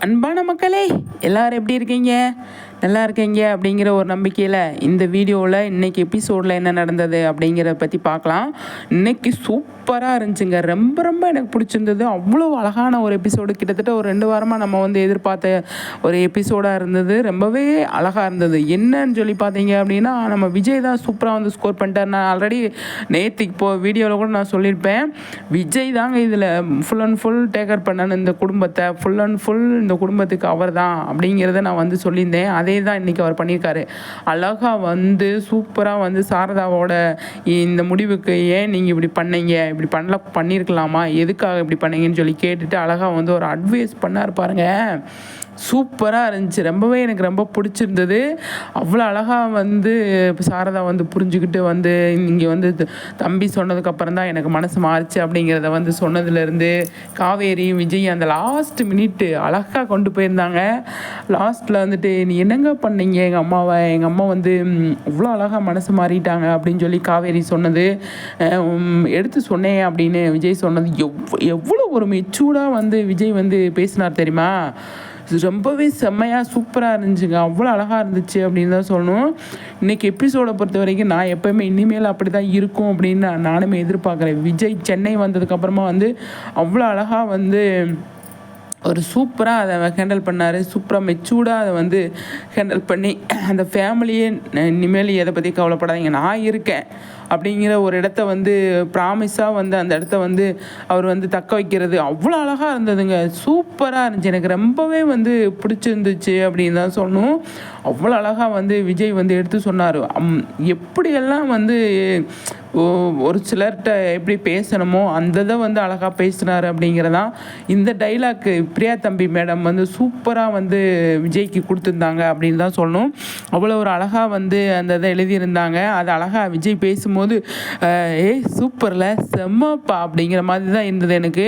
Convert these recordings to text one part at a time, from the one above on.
அன்பான மக்களே எல்லாரும் எப்படி இருக்கீங்க? நல்லா இருக்கீங்க அப்படிங்கிற ஒரு நம்பிக்கையில் இந்த வீடியோவில் இன்றைக்கி எபிசோடில் என்ன நடந்தது அப்படிங்கிறத பற்றி பார்க்கலாம். இன்றைக்கி சூப்பராக இருந்துச்சுங்க. ரொம்ப ரொம்ப எனக்கு பிடிச்சிருந்தது. அவ்வளோ அழகான ஒரு எபிசோடு கிட்டத்தட்ட ஒரு ரெண்டு வாரமாக நம்ம வந்து எதிர்பார்த்த ஒரு எபிசோடாக இருந்தது. ரொம்பவே அழகாக இருந்தது. என்னன்னு சொல்லி பார்த்தீங்க அப்படின்னா நம்ம விஜய் தான் சூப்பராக வந்து ஸ்கோர் பண்ணிட்டார். நான் ஆல்ரெடி நேற்றுக்கு இப்போ வீடியோவில் கூட நான் சொல்லியிருப்பேன். விஜய் தாங்க இதில் ஃபுல் அண்ட் ஃபுல் டேக்கர் பண்ணணும் இந்த குடும்பத்தை ஃபுல் அண்ட் ஃபுல் இந்த குடும்பத்துக்கு அவர் தான் அப்படிங்கிறத நான் வந்து சொல்லியிருந்தேன். அது அதே தான் இன்றைக்கி அவர் பண்ணியிருக்காரு. அழகாக வந்து சூப்பராக வந்து சாரதாவோட இந்த முடிவுக்கு ஏன் நீங்கள் இப்படி பண்ணீங்க? இப்படி பண்ணல பண்ணியிருக்கலாமா எதுக்காக இப்படி பண்ணீங்கன்னு சொல்லி கேட்டுட்டு அழகாக வந்து ஒரு அட்வைஸ் பண்ணார் பாருங்கள் சூப்பராக இருந்துச்சு. ரொம்பவே எனக்கு ரொம்ப பிடிச்சிருந்தது. அவ்வளோ அழகாக வந்து சாரதா வந்து புரிஞ்சுக்கிட்டு வந்து இங்கே வந்து த- தம்பி சொன்னதுக்கப்புறம் தான் எனக்கு மனசு மாறுச்சு அப்படிங்கிறத வந்து சொன்னதுலேருந்து காவேரி விஜய் அந்த லாஸ்ட் மினிட்டு அழகாக கொண்டு போயிருந்தாங்க. லாஸ்ட்டில் வந்துட்டு நீ என்னங்க பண்ணீங்க? எங்கள் அம்மாவை எங்கள் அம்மா வந்து இவ்வளோ அழகாக மனசு மாறிட்டாங்க அப்படின்னு சொல்லி காவேரி சொன்னது. எடுத்து சொன்னேன் அப்படின்னு விஜய் சொன்னது. எவ் எவ்வளோ ஒரு மெச்சூர்டாக வந்து விஜய் வந்து பேசினார் தெரியுமா? ரொம்பவே செம்மையாக சூப்பராக இருந்துச்சுங்க. அவ்வளோ அழகாக இருந்துச்சு அப்படின்னு தான் சொல்லணும். இன்றைக்கி எபிசோடை பொறுத்த வரைக்கும் நான் எப்போயுமே இனிமேல் அப்படி தான் இருக்கும் அப்படின்னு நான் நானுமே எதிர்பார்க்குறேன். விஜய் சென்னை வந்ததுக்கப்புறமா வந்து அவ்வளோ அழகாக வந்து ஒரு சூப்பராக அதை ஹேண்டில் பண்ணார். சூப்பராக மெச்சூர்டாக அதை வந்து ஹேண்டில் பண்ணி அந்த ஃபேமிலியே இனிமேல் எதை பற்றி கவலைப்படாதீங்க. நான் இருக்கேன். அப்படிங்கிற ஒரு இடத்த வந்து ப்ராமிஸாக வந்து அந்த இடத்த வந்து அவர் வந்து தக்க வைக்கிறது அவ்வளோ அழகாக இருந்ததுங்க. சூப்பராக இருந்துச்சு. எனக்கு ரொம்பவே வந்து பிடிச்சிருந்துச்சு அப்படின்னு தான் சொன்னோம் அவ்வளோ அழகாக வந்து விஜய் வந்து எடுத்து சொன்னார். எப்படியெல்லாம் வந்து ஒரு சிலர்கிட்ட எப்படி பேசணுமோ அந்த இதை வந்து அழகாக பேசினார் அப்படிங்கிறதான் இந்த டைலாக்கு பிரியா தம்பி மேடம் வந்து சூப்பராக வந்து விஜய்க்கு கொடுத்துருந்தாங்க அப்படின்னு தான் சொல்லணும். அவ்வளோ ஒரு அழகாக வந்து அந்த இதை எழுதியிருந்தாங்க. அது அழகாக விஜய் பேசும்போது பார்க்கும்போது ஏய் சூப்பரில் செம்மப்பா அப்படிங்கிற மாதிரி தான் இருந்தது எனக்கு.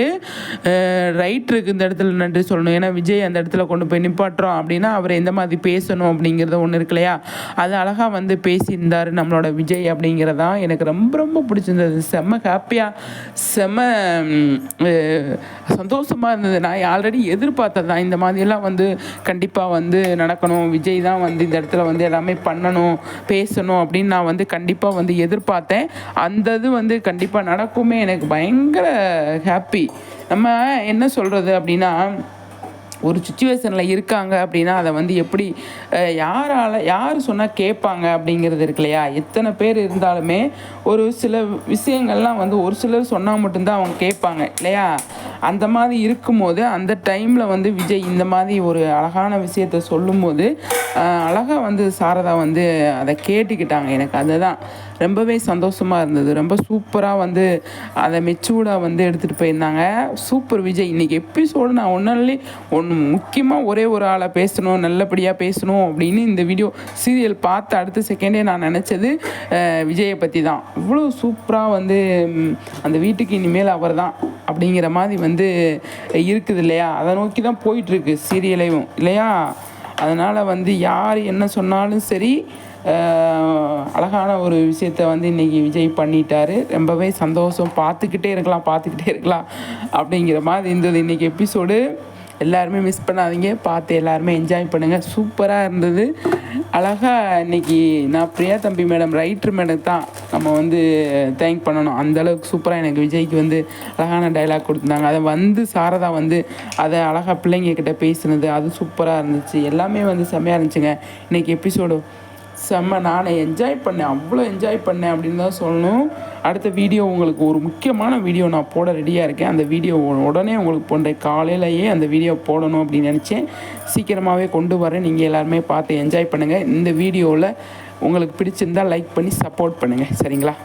ரைட்ருக்கு இந்த இடத்துல நன்றி சொல்லணும். ஏன்னா விஜய் அந்த இடத்துல கொண்டு போய் நிப்பாட்டுறோம் அப்படின்னா அவர் எந்த மாதிரி பேசணும் அப்படிங்கிறது ஒன்று இருக்கு இல்லையா? அது அழகாக வந்து பேசியிருந்தார் நம்மளோட விஜய் அப்படிங்கிறதான் எனக்கு ரொம்ப ரொம்ப பிடிச்சிருந்தது. செம்ம ஹாப்பியாக செம்ம சந்தோஷமாக இருந்தது. நான் ஆல்ரெடி எதிர்பார்த்தது தான். இந்த மாதிரியெல்லாம் வந்து கண்டிப்பாக வந்து நடக்கணும். விஜய் தான் வந்து இந்த இடத்துல வந்து எல்லாமே பண்ணணும் பேசணும் அப்படின்னு நான் வந்து கண்டிப்பாக வந்து பார்த்தேன். அந்த இது வந்து கண்டிப்பாக நடக்குமே. எனக்கு பயங்கர ஹாப்பி நம்ம என்ன சொல்கிறது அப்படின்னா ஒரு சுச்சுவேஷனில் இருக்காங்க அப்படின்னா அதை வந்து எப்படி யாரால் யார் சொன்னால் கேட்பாங்க அப்படிங்கிறது இருக்கு இல்லையா? எத்தனை பேர் இருந்தாலுமே ஒரு சில விஷயங்கள்லாம் வந்து ஒரு சிலர் சொன்னால் மட்டும்தான் அவங்க கேட்பாங்க இல்லையா? அந்த மாதிரி இருக்கும்போது அந்த டைமில் வந்து விஜய் இந்த மாதிரி ஒரு அழகான விஷயத்த சொல்லும்போது அழகாக வந்து சாரதா வந்து அதை கேட்டுக்கிட்டாங்க எனக்கு. அதுதான் ரொம்பவே சந்தோஷமாக இருந்தது. ரொம்ப சூப்பராக வந்து அதை மெச்சூர்டாக வந்து எடுத்துகிட்டு போயிருந்தாங்க. சூப்பர் விஜய். இன்றைக்கி எபிசோடு நான் ஒன்னாலே ஒன்று முக்கியமாக ஒரே ஒரு ஆளை பேசணும் நல்லபடியாக பேசணும் அப்படின்னு இந்த வீடியோ சீரியல் பார்த்து அடுத்த செகண்டே நான் நினச்சது விஜயை பற்றி தான் இவ்வளோ சூப்பராக வந்து அந்த வீட்டுக்கு இனிமேல் அவர் தான் அப்படிங்கிற மாதிரி வந்து வந்து இருக்குது இல்லையா அதை நோக்கி தான் போயிட்டுருக்கு சீரியலையும். இல்லையா? அதனால் வந்து யார் என்ன சொன்னாலும் சரி அழகான ஒரு விஷயத்த வந்து இன்றைக்கி விஜய் பண்ணிட்டாரு. ரொம்பவே சந்தோஷம். பார்த்துக்கிட்டே இருக்கலாம் பார்த்துக்கிட்டே இருக்கலாம் அப்படிங்கிற மாதிரி இருந்தது இன்றைக்கி எபிசோடு. எல்லாருமே மிஸ் பண்ணாதீங்க. பார்த்து எல்லாருமே என்ஜாய் பண்ணுங்கள் சூப்பராக இருந்தது. அழகாக இன்றைக்கி நான் பிரியா தம்பி மேடம் ரைட்ரு மேடம் தான் நம்ம வந்து தேங்க் பண்ணணும். அந்தளவுக்கு சூப்பராக எனக்கு விஜய்க்கு வந்து அழகான டைலாக் கொடுத்துருந்தாங்க. அதை வந்து சாரதா வந்து அதை அழகாக பிள்ளைங்க கிட்ட பேசுனது அது சூப்பராக இருந்துச்சு. எல்லாமே வந்து செம்மையாக இருந்துச்சுங்க. இன்றைக்கி எபிசோடு செம்ம. நானே என்ஜாய் பண்ணேன். அவ்வளோ என்ஜாய் பண்ணேன் அப்படின்னு தான் சொல்லணும். அடுத்த வீடியோ உங்களுக்கு ஒரு முக்கியமான வீடியோ நான் போட ரெடியாக இருக்கேன். அந்த வீடியோ உடனே உங்களுக்கு போன்ற காலையிலேயே அந்த வீடியோ போடணும் அப்படின்னு நினச்சேன். சீக்கிரமாகவே கொண்டு வரேன். நீங்கள் எல்லாருமே பார்த்து என்ஜாய் பண்ணுங்கள் இந்த வீடியோவில் உங்களுக்கு பிடிச்சிருந்தா லைக் பண்ணி சப்போர்ட் பண்ணுங்கள் சரிங்களா?